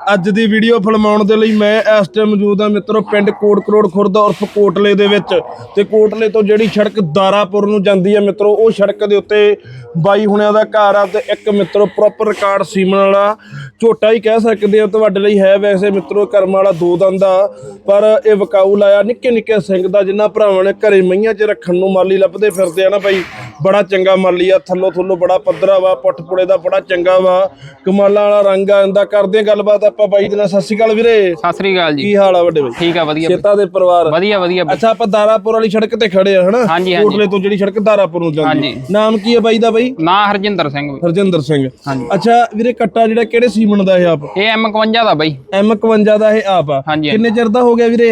ਅੱਜ ਦੀ ਵੀਡੀਓ ਫਿਲਮਾਉਣ ਦੇ ਲਈ ਮੈਂ ਇਸ ਟਾਈਮ ਮੌਜੂਦ ਹਾਂ ਮਿੱਤਰੋ ਪਿੰਡ ਕੋਟ ਕਰੋੜ ਖੁਰਦ ਉਰਫ ਕੋਟਲੇ ਦੇ ਵਿੱਚ। ਤੇ ਕੋਟਲੇ ਤੋਂ ਜਿਹੜੀ ਸੜਕ ਦਾਰਾਪੁਰ ਨੂੰ ਜਾਂਦੀ ਆ ਮਿੱਤਰੋ, ਉਹ ਸੜਕ ਦੇ ਉੱਤੇ ਬਾਈ ਹੁਣਿਆਂ ਦਾ ਘਰ ਆ ਤੇ ਇੱਕ ਮਿੱਤਰੋ ਪ੍ਰੋਪਰ ਰਿਕਾਰਡ ਸੀਮਨ ਵਾਲਾ ਝੋਟਾ ਹੀ ਕਹਿ ਸਕਦੇ ਆ ਤੁਹਾਡੇ ਲਈ ਹੈ ਵੈਸੇ ਮਿੱਤਰੋ ਕਰਮ ਵਾਲਾ ਦੋ ਦੰਦ ਆ, ਪਰ ਇਹ ਵਕਾਊ ਲਾਇਆ ਨਿੱਕੇ ਨਿੱਕੇ ਸਿੰਘ ਦਾ ਜਿੰਨਾ ਭਰਾਵਾਂ ਨੇ ਘਰੇ ਮਈਆਂ 'ਚ ਰੱਖਣ ਨੂੰ ਮਾਲੀ ਲੱਭਦੇ ਫਿਰਦੇ ਆ ਨਾ ਬਾਈ। ਬੜਾ ਚੰਗਾ ਮਾਲੀ ਆ ਥੱਲੋ ਥੱਲੋ ਬੜਾ ਪੱਧਰਾ ਵਾ ਪੁੱਠਪੁੜੇ ਦਾ ਬੜਾ ਚੰਗਾ ਵਾ। ਕਮਾਲਾਂ ਵਾਲਾ ਰੰਗ ਆ ਇਹਦਾ ਕਰਦੇ ਆ ਗੱਲਬਾਤ ਆਪਾਂ ਬਾਈ ਦੇ ਨਾਲ। ਸਤਿ ਸ਼੍ਰੀ ਅਕਾਲ ਵੀਰੇ। ਸਤਿ ਸ੍ਰੀ ਅਕਾਲ ਜੀ। ਕੀ ਹਾਲ ਆ ਵੱਡੇ ਬਾਈ? ਠੀਕ ਆ ਵਧੀਆ। ਚੇਤਾ ਦੇ ਪਰਿਵਾਰ। ਵਧੀਆ ਵਧੀਆ। ਅੱਛਾ ਆਪਾਂ ਦਾਰਾਪੁਰ ਵਾਲੀ ਸੜਕ ਤੇ ਖੜੇ ਆ ਹਨਾ। ਕੋਟਲੇ ਤੋਂ ਜਿਹੜੀ ਸੜਕ ਦਾਰਾਪੁਰ ਨੂੰ ਜਾਂਦੀ। ਨਾਮ ਕੀ ਹੈ ਬਾਈ ਦਾ ਬਾਈ? ਨਾਂ ਹਰਜਿੰਦਰ ਸਿੰਘ ਬਈ। ਹਰਜਿੰਦਰ ਸਿੰਘ। ਹਾਂਜੀ। ਅੱਛਾ ਵੀਰੇ ਕੱਟਾ ਜਿਹੜਾ ਕਿਹੜੇ ਸੀਮਨ ਦਾ ਇਹ ਆਪ? ਇਹ M51 ਦਾ ਬਾਈ। M51 ਦਾ ਇਹ ਆਪ ਆ। ਕਿੰਨੇ ਚਿਰ ਦਾ ਹੋ ਗਿਆ ਵੀਰੇ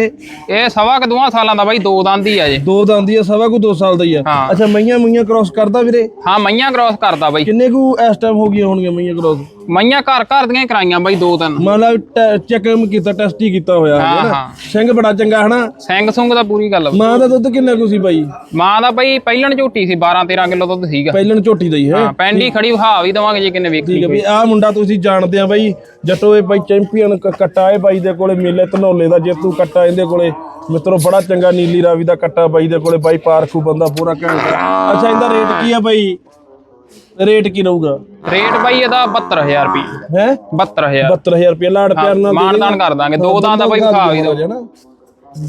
ਇਹ? ਸਵਾ ਕੁ ਦੋਹਾਂ ਸਾਲਾਂ ਦਾ ਬਾਈ ਦੋ ਦੰਦ ਹੀ ਆ ਜੇ। ਦੋ ਦੰਦੀ ਆ ਸਵਾ ਕੋ 2 ਸਾਲ ਦਾ ਹੀ ਆ। ਹਾਂ। ਅੱਛਾ ਮਈਆਂ ਮਈਆਂ ਕ੍ਰਾਸ ਕਰਦਾ ਵੀਰੇ? ਹਾਂ ਮਈਆਂ ਕ੍ਰਾਸ ਕਰਦਾ ਬਾਈ। ਕਿੰਨੇ ਕੁ ਇਸ ਟਾਈਮ ਹੋ ਗਈਆਂ ਹੋਣਗੀਆਂ ਮਈਆਂ ਕ੍ਰਾਸ ਮਈਆਂ ਘਰ ਘਰ ਦੀਆਂ ਕਰਾਈਆਂ ਬਾਈ ਦੋ ਤਿੰਨ। ਮੰਨ ਲਾ ਚੈੱਕਮ ਕੀਤਾ ਟੈਸਟ ਹੀ ਕੀਤਾ ਹੋਇਆ ਹਾਂ, ਨਾ। ਸਿੰਘ ਬੜਾ ਚੰਗਾ ਹਨਾ ਸਿੰਘ ਸੁੰਗ ਦਾ ਪੂਰੀ ਗੱਲ। ਮਾਂ ਦਾ ਦੁੱਧ ਕਿੰਨਾ ਕੁ ਸੀ ਬਾਈ? ਮਾਂ ਦਾ ਬਾਈ ਪਹਿਲਣ ਝੋਟੀ ਸੀ 12 13 ਕਿਲੋ ਦੁੱਧ ਸੀਗਾ। ਪਹਿਲਣ ਝੋਟੀ ਦਾ ਹੀ ਹੈ। ਪੈਂਡੀ ਖੜੀ ਵਹਾ ਵੀ ਦਵਾਂਗੇ ਜੇ ਕਿੰਨੇ ਵੇਖੀ ਠੀਕ ਹੈ ਵੀ ਆਹ ਮੁੰਡਾ ਤੁਸੀਂ ਜਾਣਦੇ ਆ ਬਾਈ ਜੱਟੋ ਇਹ ਬਾਈ ਚੈਂਪੀਅਨ ਕੱਟਾ ਇਹ ਬਾਈ ਦੇ ਕੋਲੇ ਮੇਲੇ ਧਨੌਲੇ ਦਾ ਜੇਤੂ ਕੱਟਾ ਇਹਦੇ ਕੋਲੇ। ਮਿੱਤਰੋ ਬੜਾ ਚੰਗਾ ਨੀਲੀ ਰਾਵੀ ਦਾ ਕੱਟਾ ਬਾਈ ਦੇ ਕੋਲੇ। ਬਾਈ ਪਾਰਖੂ ਬੰਦਾ ਪੂਰਾ ਘੰਟਾ। ਅੱਛਾ ਇਹਦਾ ਰੇਟ ਕੀ ਆ ਬਾਈ? ਰੇਟ ਕੀ ਰਹੂਗਾ? ਰੇਟ ਬਾਈ ਇਹਦਾ 72000 ਰੁਪਏ ਹੈ? 72000 72000 ਰੁਪਏ ਲਾੜ ਪਿਆਰ ਨਾਲ ਦੇ ਮਾਨਦਾਨ ਕਰ ਦਾਂਗੇ। ਦੋ ਦੰਦ ਦਾ ਬਾਈ ਵਹਾ ਵੀ ਦੋ।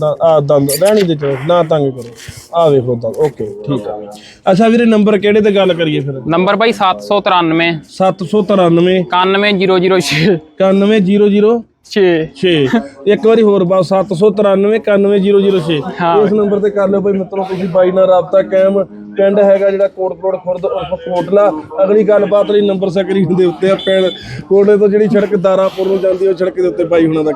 ਨਾ ਆ ਦੰਦ ਰਹਿਣੀ ਦੇ ਚੋ। ਨਾ ਤੰਗ ਕਰੋ। ਆ ਵੇਖੋ ਦੰਦ। ਓਕੇ ਠੀਕ ਆ। ਅੱਛਾ ਵੀਰੇ ਨੰਬਰ ਕਿਹੜੇ ਤੇ ਗੱਲ ਕਰੀਏ ਫਿਰ? ਨੰਬਰ ਬਾਈ 793 793 91006 91006 6 6 ਇੱਕ ਵਾਰੀ ਹੋਰ ਬਾ 793 91006 ਹਾਂ। ਇਸ ਨੰਬਰ ਤੇ ਕਰ ਲਿਓ ਬਈ ਮਿੱਤਰੋ ਤੁਸੀਂ ਬਾਈ ਨਾਲ ਰਾਬਤਾ ਕਾਇਮ। ਪਿੰਡ ਹੈਗਾ ਜਿਹੜਾ ਕੋਟਕੋਟ ਖੁਰਦ ਉਰਫ ਕੋਟਲਾ। ਅਗਲੀ ਗੱਲਬਾਤ ਲਈ ਨੰਬਰ ਸਕਰੀਨ ਦੇ ਉੱਤੇ ਆ ਪਿੰਡ। ਕੋਟਲੇ ਤੋਂ ਜਿਹੜੀ ਸੜਕ ਦਾਰਾਪੁਰ ਨੂੰ ਜਾਂਦੀ ਉਹ ਸੜਕ ਦੇ ਉੱਤੇ ਬਾਈ ਹੁਣਾਂ ਦਾ